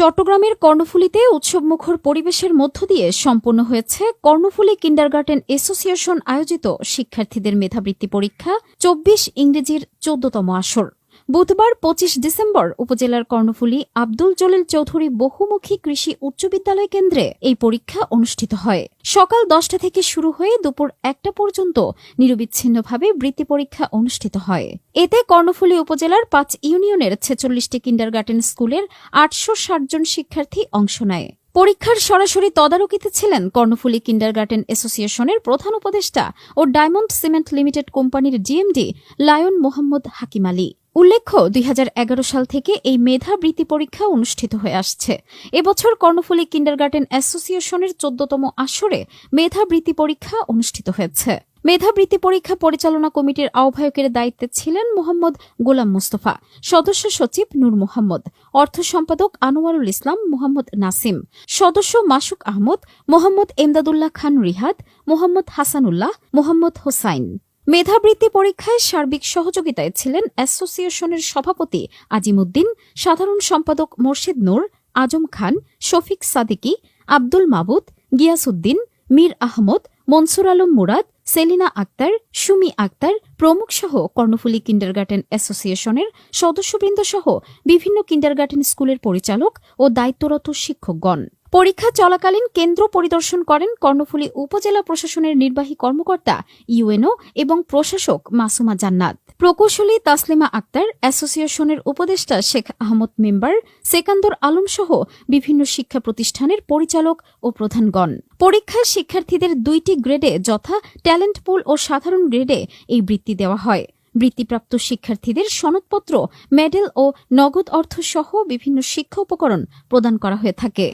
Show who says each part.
Speaker 1: চট্টগ্রামের কর্ণফুলীতে উৎসবমুখর পরিবেশের মধ্য দিয়ে সম্পন্ন হয়েছে কর্ণফুলী কিন্ডারগার্টেন অ্যাসোসিয়েশন আয়োজিত শিক্ষার্থীদের মেধাবৃত্তি পরীক্ষা, চব্বিশ ইংরেজির চোদ্দতম আসর। বুধবার পঁচিশ ডিসেম্বর উপজেলার কর্ণফুলী আব্দুল জলিল চৌধুরী বহুমুখী কৃষি উচ্চ বিদ্যালয় কেন্দ্রে এই পরীক্ষা অনুষ্ঠিত হয়। সকাল দশটা থেকে শুরু হয়ে দুপুর একটা পর্যন্ত নিরবিচ্ছিন্নভাবে বৃত্তি পরীক্ষা অনুষ্ঠিত হয়। এতে কর্ণফুলী উপজেলার পাঁচ ইউনিয়নের ছেচল্লিশটি কিন্ডারগার্টেন স্কুলের আটশো ষাট জন শিক্ষার্থী অংশ নেয়। পরীক্ষার সরাসরি তদারকিতে ছিলেন কর্ণফুলী কিন্ডারগার্টেন অ্যাসোসিয়েশনের প্রধান উপদেষ্টা ও ডায়মন্ড সিমেন্ট লিমিটেড কোম্পানির জিএমডি লায়ন মোহাম্মদ হাকিম আলী। উল্লেখ্য, দুই হাজার এগারো সাল থেকে এই মেধা বৃত্তি পরীক্ষা অনুষ্ঠিত হয়ে আসছে। এবছর কর্ণফুলী কিন্ডারগার্টেন অ্যাসোসিয়েশনের চোদ্দতম আসরে মেধা বৃত্তি পরীক্ষা অনুষ্ঠিত হয়েছে। মেধাবৃত্তি পরীক্ষা পরিচালনা কমিটির আহ্বায়কের দায়িত্বে ছিলেন মোহাম্মদ গোলাম মুস্তফা, সদস্য সচিব নূর মোহাম্মদ, অর্থ সম্পাদক আনোয়ারুল ইসলাম, মোহাম্মদ নাসিম, সদস্য মাসুক আহমদ, মোহাম্মদ এমদাদুল্লাহ খান রিহাদ, মোহাম্মদ হাসানুল্লাহ, মোহাম্মদ হোসাইন। মেধাবৃত্তি পরীক্ষায় সার্বিক সহযোগিতায় ছিলেন অ্যাসোসিয়েশনের সভাপতি আজিমুদ্দিন, সাধারণ সম্পাদক মোর্শেদ নূর, আজম খান, শফিক সাদিকি, আব্দুল মাবুদ গিয়াসুদ্দিন মীর আহমদ, মনসুর আলম মুরাদ সেলিনা আক্তার, সুমি আক্তার, প্রমুখ সহ কর্ণফুলী কিন্ডারগার্টেন অ্যাসোসিয়েশনের সদস্যবৃন্দ সহ বিভিন্ন কিন্ডারগার্টেন স্কুলের পরিচালক ও দায়িত্বরত শিক্ষকগণ। পরীক্ষা চলাকালীন কেন্দ্র পরিদর্শন করেন কর্ণফুলী উপজেলা প্রশাসনের নির্বাহী কর্মকর্তা, ইউএনও, এবং প্রশাসক মাসুমা জান্নাত। প্রকৌশলী তাসলিমা আক্তার, অ্যাসোসিয়েশনের উপদেষ্টা শেখ আহমদ মেম্বার, সেকান্দর আলম সহ বিভিন্ন শিক্ষা প্রতিষ্ঠানের পরিচালক ও প্রধানগণ। পরীক্ষায় শিক্ষার্থীদের দুইটি গ্রেডে যথা ট্যালেন্ট পুল ও সাধারণ গ্রেডে এই বৃত্তি দেওয়া হয়। বৃত্তিপ্রাপ্ত শিক্ষার্থীদের সনদপত্র, মেডেল ও নগদ অর্থ সহ বিভিন্ন শিক্ষা উপকরণ প্রদান করা হয়ে থাকে।